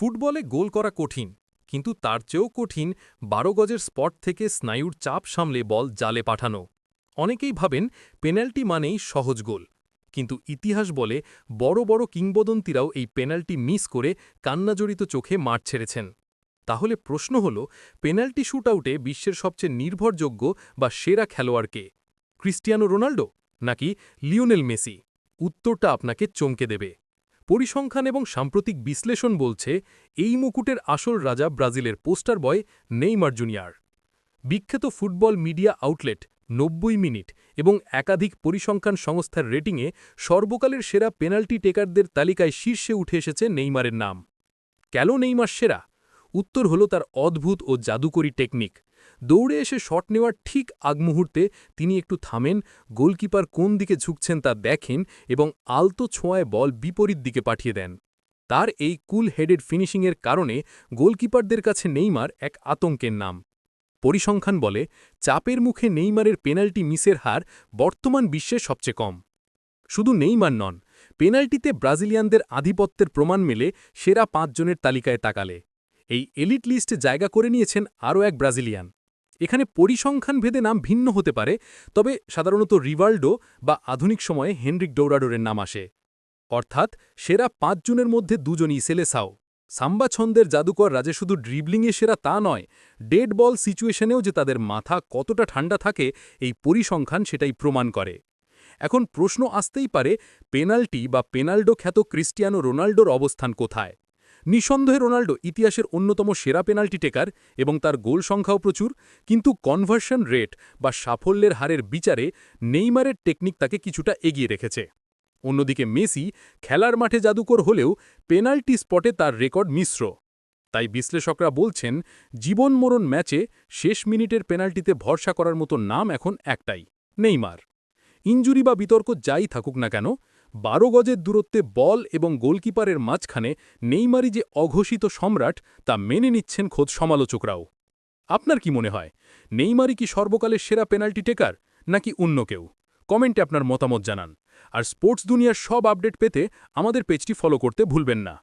ফুটবলে গোল করা কঠিন, কিন্তু তার চেয়েও কঠিন বারো গজের স্পট থেকে স্নায়ুর চাপ সামলে বল জালে পাঠানো। অনেকেই ভাবেন পেনাল্টি মানেই সহজ গোল, কিন্তু ইতিহাস বলে বড় বড় কিংবদন্তিরাও এই পেনাল্টি মিস করে কান্নাজড়িত চোখে মাঠ ছেড়েছেন। তাহলে প্রশ্ন হল, পেনাল্টি শ্যুটআউটে বিশ্বের সবচেয়ে নির্ভরযোগ্য বা সেরা খেলোয়াড়কে ক্রিস্টিয়ানো রোনাল্ডো নাকি লিওনেল মেসি? উত্তরটা আপনাকে চমকে দেবে। পরিসংখ্যান এবং সাম্প্রতিক বিশ্লেষণ বলছে, এই মুকুটের আসল রাজা ব্রাজিলের পোস্টার বয় নেইমার জুনিয়র। বিখ্যাত ফুটবল মিডিয়া আউটলেট নব্বই মিনিট এবং একাধিক পরিসংখ্যান সংস্থার রেটিংয়ে সর্বকালের সেরা পেনাল্টি টেকারদের তালিকায় শীর্ষে উঠে এসেছে নেইমারের নাম। কেন নেইমার সেরা? উত্তর হল তার অদ্ভুত ও জাদুকরী টেকনিক। দৌড়ে এসে শট নেওয়ার ঠিক আগমুহূর্তে তিনি একটু থামেন, গোলকিপার কোন দিকে ঝুঁকছেন তা দেখেন এবং আলতো ছোঁয়ায় বল বিপরীত দিকে পাঠিয়ে দেন। তার এই কুল হেডেড ফিনিশিংয়ের কারণে গোলকিপারদের কাছে নেইমার এক আতঙ্কের নাম। পরিসংখ্যান বলে, চাপের মুখে নেইমারের পেনাল্টি মিসের হার বর্তমান বিশ্বে সবচেয়ে কম। শুধু নেইমার নন, পেনাল্টিতে ব্রাজিলিয়ানদের আধিপত্যের প্রমাণ মেলে সেরা পাঁচজনের তালিকায় তাকালে। এই এলিট লিস্টে জায়গা করে নিয়েছেন আরও এক ব্রাজিলিয়ান। এখানে পরিসংখ্যান ভেদে নাম ভিন্ন হতে পারে, তবে সাধারণত রিভাল্ডো বা আধুনিক সময়ে হেনরিক ডৌরাডোরের নাম আসে। অর্থাৎ সেরা পাঁচজনের মধ্যে দুজনই সেলেসাও। সাম্বা ছন্দের জাদুকর রাজে শুধু ড্রিবলিংয়ে সেরা তা নয়, ডেড বল সিচুয়েশনেও যে তাদের মাথা কতটা ঠান্ডা থাকে, এই পরিসংখ্যান সেটাই প্রমাণ করে। এখন প্রশ্ন আসতেই পারে, পেনাল্টি বা পেনাল্ডো খ্যাত ক্রিস্টিয়ানো রোনাল্ডোর অবস্থান কোথায়? নিঃসন্দেহে রোনাল্ডো ইতিহাসের অন্যতম সেরা পেনাল্টি টেকার এবং তার গোল সংখ্যাও প্রচুর, কিন্তু কনভার্সন রেট বা সাফল্যের হারের বিচারে নেইমারের টেকনিক তাকে কিছুটা এগিয়ে রেখেছে। অন্যদিকে মেসি খেলার মাঠে জাদুকর হলেও পেনাল্টি স্পটে তার রেকর্ড মিশ্র। তাই বিশ্লেষকরা বলছেন জীবন মরণ ম্যাচে শেষ মিনিটের পেনাল্টিতে ভরসা করার মতো নাম এখন একটাই, নেইমার। ইঞ্জুরি বা বিতর্ক যাই থাকুক না কেন বারো গজের দূরত্বে বল এবং গোলকিপারের মাঝখানে নেইমারি যে অঘোষিত সম্রাট, তা মেনে নিচ্ছেন খোদ সমালোচকরাও। আপনার কি মনে হয় নেইমারি কি সর্বকালের সেরা পেনাল্টি টেকার, নাকি অন্য কেউ? কমেন্টে আপনার মতামত জানান। আর স্পোর্টস দুনিয়ার সব আপডেট পেতে আমাদের পেজটি ফলো করতে ভুলবেন না।